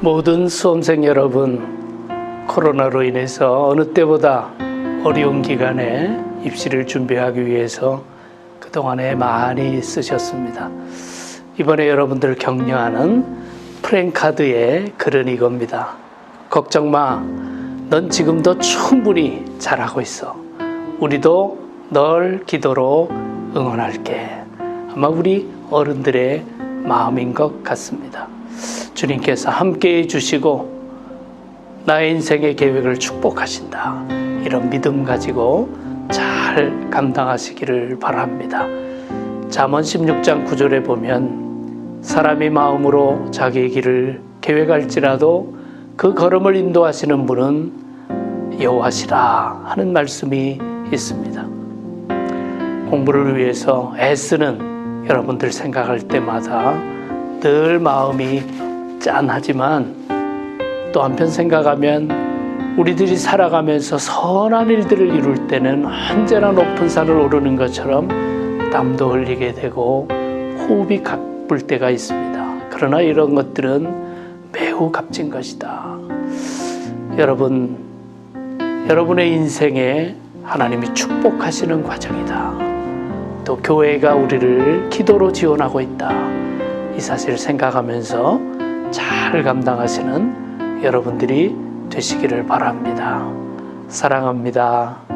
모든 수험생 여러분, 코로나로 인해서 어느 때보다 어려운 기간에 입시를 준비하기 위해서 그동안에 많이 쓰셨습니다. 이번에 여러분들 격려하는 프랭카드의 글은 이겁니다. 걱정 마. 넌 지금도 충분히 잘하고 있어. 우리도 널 기도로 응원할게. 아마 우리 어른들의 마음인 것 같습니다. 주님께서 함께 해주시고 나의 인생의 계획을 축복하신다. 이런 믿음 가지고 잘 감당하시기를 바랍니다. 잠언 16장 9절에 보면 사람이 마음으로 자기의 길을 계획할지라도 그 걸음을 인도하시는 분은 여호와시라 하는 말씀이 있습니다. 공부를 위해서 애쓰는 여러분들 생각할 때마다 늘 마음이 짠하지만 또 한편 생각하면 우리들이 살아가면서 선한 일들을 이룰 때는 언제나 높은 산을 오르는 것처럼 땀도 흘리게 되고 호흡이 가쁠 때가 있습니다. 그러나 이런 것들은 매우 값진 것이다. 여러분, 여러분의 인생에 하나님이 축복하시는 과정이다. 또 교회가 우리를 기도로 지원하고 있다. 이 사실을 생각하면서 잘 감당하시는 여러분들이 되시기를 바랍니다. 사랑합니다.